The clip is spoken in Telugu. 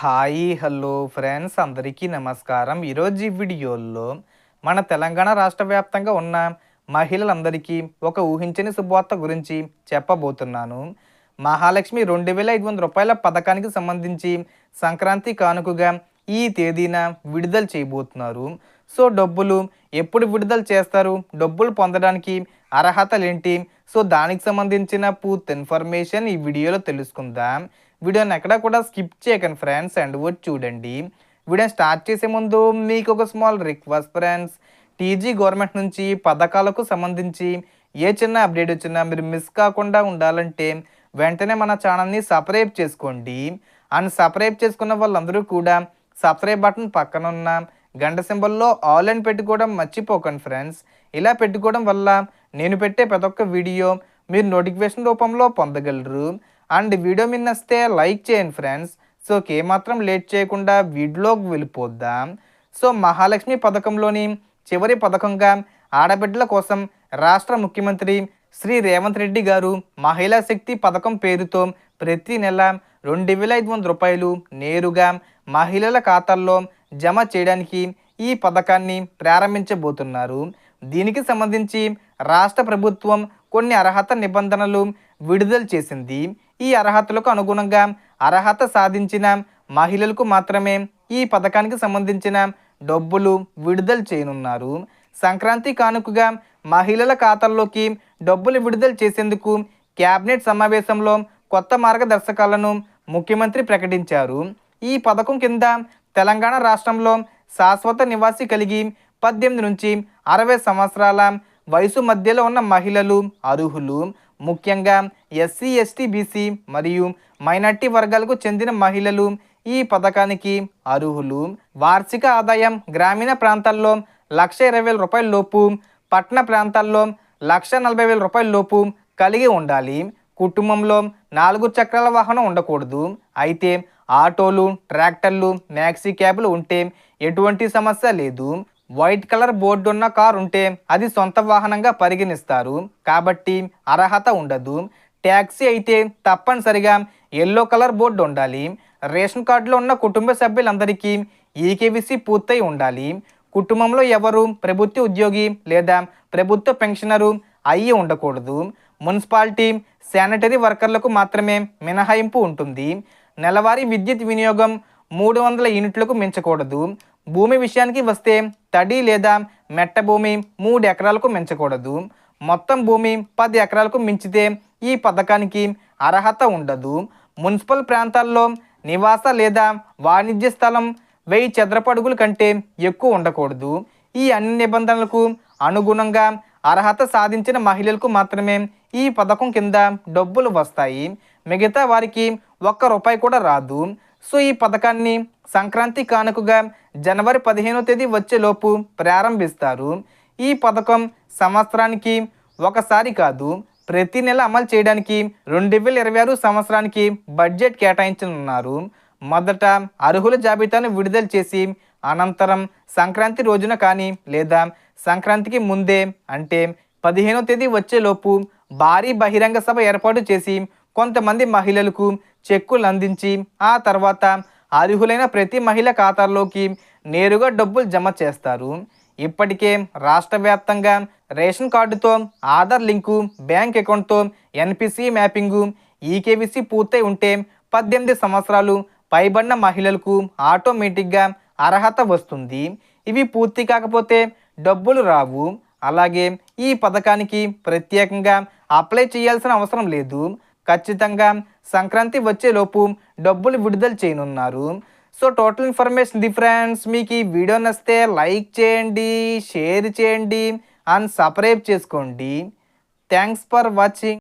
హాయ్ హలో ఫ్రెండ్స్ అందరికీ నమస్కారం. ఈరోజు ఈ వీడియోలో మన తెలంగాణ రాష్ట్ర వ్యాప్తంగా ఉన్న మహిళలందరికీ ఒక ఊహించని శుభవార్త గురించి చెప్పబోతున్నాను. మహాలక్ష్మి రెండు వేల ఐదు వందల రూపాయల పథకానికి సంబంధించి సంక్రాంతి కానుకగా ఈ తేదీన విడుదల చేయబోతున్నారు. సో డబ్బులు ఎప్పుడు విడుదల చేస్తారు? డబ్బులు పొందడానికి అర్హతలు ఏంటి? సో దానికి సంబంధించిన పూర్తి ఇన్ఫర్మేషన్ ఈ వీడియోలో తెలుసుకుందాం. వీడియోని ఎక్కడ కూడా స్కిప్ చేయకండి ఫ్రెండ్స్. అండ్ వచ్చి చూడండి. వీడియో స్టార్ట్ చేసే ముందు మీకు ఒక small request friends. TG government నుంచి పథకాలకు సంబంధించి ఏ చిన్న అప్డేట్ వచ్చినా మీరు మిస్ కాకుండా ఉండాలంటే వెంటనే మన ఛానల్ని సబ్స్క్రైబ్ చేసుకోండి. అండ్ సబ్స్క్రైబ్ చేసుకున్న వాళ్ళందరూ కూడా సబ్స్క్రైబ్ బటన్ పక్కన ఉన్న గంట సింబల్లో ఆల్ అని పెట్టుకోవడం మర్చిపోకండి ఫ్రెండ్స్. ఇలా పెట్టుకోవడం వల్ల నేను పెట్టే ప్రతి ఒక్క వీడియో మీరు నోటిఫికేషన్ రూపంలో పొందగలరు. అండ్ వీడియో మీద నచ్చితే లైక్ చేయండి ఫ్రెండ్స్. సో ఏమాత్రం లేట్ చేయకుండా వీడియోలోకి వెళ్ళిపోద్దాం. సో మహాలక్ష్మి పథకంలోని చివరి పథకంగా ఆడబిడ్డల కోసం రాష్ట్ర ముఖ్యమంత్రి శ్రీ రేవంత్ రెడ్డి గారు మహిళా శక్తి పథకం పేరుతో ప్రతి నెల రెండు వేల ఐదు వందల రూపాయలు నేరుగా మహిళల ఖాతాల్లో జమ చేయడానికి ఈ పథకాన్ని ప్రారంభించబోతున్నారు. దీనికి సంబంధించి రాష్ట్ర ప్రభుత్వం కొన్ని అర్హత నిబంధనలు విడుదల చేసింది. ఈ అర్హతలకు అనుగుణంగా అర్హత సాధించిన మహిళలకు మాత్రమే ఈ పథకానికి సంబంధించిన డబ్బులు విడుదల చేయనున్నారు. సంక్రాంతి కానుకగా మహిళల ఖాతాల్లోకి డబ్బులు విడుదల చేసేందుకు క్యాబినెట్ సమావేశంలో కొత్త మార్గదర్శకాలను ముఖ్యమంత్రి ప్రకటించారు. ఈ పథకం కింద తెలంగాణ రాష్ట్రంలో శాశ్వత నివాసి కలిగి పద్దెనిమిది నుంచి అరవై సంవత్సరాల వయసు మధ్యలో ఉన్న మహిళలు అర్హులు ముఖ్యంగా ఎస్సీ ఎస్టీ బీసీ మరియు మైనార్టీ వర్గాలకు చెందిన మహిళలు ఈ పథకానికి అర్హులు. వార్షిక ఆదాయం గ్రామీణ ప్రాంతాల్లో లక్ష ఇరవై వేల రూపాయల లోపు పట్టణ ప్రాంతాల్లో లక్ష నలభై వేల రూపాయల లోపు కలిగి ఉండాలి. కుటుంబంలో నాలుగు చక్రాల వాహనం ఉండకూడదు. అయితే ఆటోలు ట్రాక్టర్లు మ్యాక్సీ క్యాబ్లు ఉంటే ఎటువంటి సమస్య లేదు. వైట్ కలర్ బోర్డు ఉన్న కార్ ఉంటే అది సొంత వాహనంగా పరిగణిస్తారు. కాబట్టి అర్హత ఉండదు. ట్యాక్సీ అయితే తప్పనిసరిగా ఎల్లో కలర్ బోర్డు ఉండాలి. రేషన్ కార్డులో ఉన్న కుటుంబ సభ్యులందరికీ ఈకేవిసి పూర్తయి ఉండాలి. కుటుంబంలో ఎవరు ప్రభుత్వ ఉద్యోగి లేదా ప్రభుత్వ పెన్షనరు అయ్యి ఉండకూడదు. మున్సిపాలిటీ శానిటరీ వర్కర్లకు మాత్రమే మినహాయింపు ఉంటుంది. నెలవారీ విద్యుత్ వినియోగం మూడు వందల యూనిట్లకు మించకూడదు. భూమి విషయానికి వస్తే తడి లేదా మెట్ట భూమి మూడు ఎకరాలకు మించకూడదు. మొత్తం భూమి పది ఎకరాలకు మించితే ఈ పథకానికి అర్హత ఉండదు. మున్సిపల్ ప్రాంతాల్లో నివాస లేదా వాణిజ్య స్థలం వెయ్యి చదరపడుగుల కంటే ఎక్కువ ఉండకూడదు. ఈ అన్ని నిబంధనలకు అనుగుణంగా అర్హత సాధించిన మహిళలకు మాత్రమే ఈ పథకం కింద డబ్బులు వస్తాయి. మిగతా వారికి ఒక్క రూపాయి కూడా రాదు. సో ఈ పథకాన్ని సంక్రాంతి కానుకగా జనవరి పదిహేనో తేదీ వచ్చేలోపు ప్రారంభిస్తారు. ఈ పథకం సంవత్సరానికి ఒకసారి కాదు ప్రతి నెల అమలు చేయడానికి రెండు వేల ఇరవై ఆరు సంవత్సరానికి బడ్జెట్ కేటాయించనున్నారు. మొదట అర్హుల జాబితాను విడుదల చేసి అనంతరం సంక్రాంతి రోజున కానీ లేదా సంక్రాంతికి ముందే అంటే పదిహేనో తేదీ వచ్చేలోపు భారీ బహిరంగ సభ ఏర్పాటు చేసి కొంతమంది మహిళలకు చెక్కులు అందించి ఆ తర్వాత అర్హులైన ప్రతి మహిళ ఖాతాల్లోకి నేరుగా డబ్బులు జమ చేస్తారు. ఇప్పటికే రాష్ట్ర వ్యాప్తంగా రేషన్ కార్డుతో ఆధార్ లింకు బ్యాంక్ అకౌంట్తో ఎన్పిసి మ్యాపింగు ఈకేవిసి పూర్తయి ఉంటే పద్దెనిమిది సంవత్సరాలు పైబడిన మహిళలకు ఆటోమేటిక్గా అర్హత వస్తుంది. ఇవి పూర్తి కాకపోతే డబ్బులు రావు. అలాగే ఈ పథకానికి ప్రత్యేకంగా అప్లై చేయాల్సిన అవసరం లేదు. ఖచ్చితంగా సంక్రాంతి వచ్చేలోపు డబ్బులు విడుదల చేయనున్నారు. సో టోటల్ ఇన్ఫర్మేషన్ డిఫరెన్స్ మీకు ఈ వీడియో నచ్చితే లైక్ చేయండి షేర్ చేయండి అండ్ సబ్స్క్రైబ్ చేసుకోండి. Thanks for watching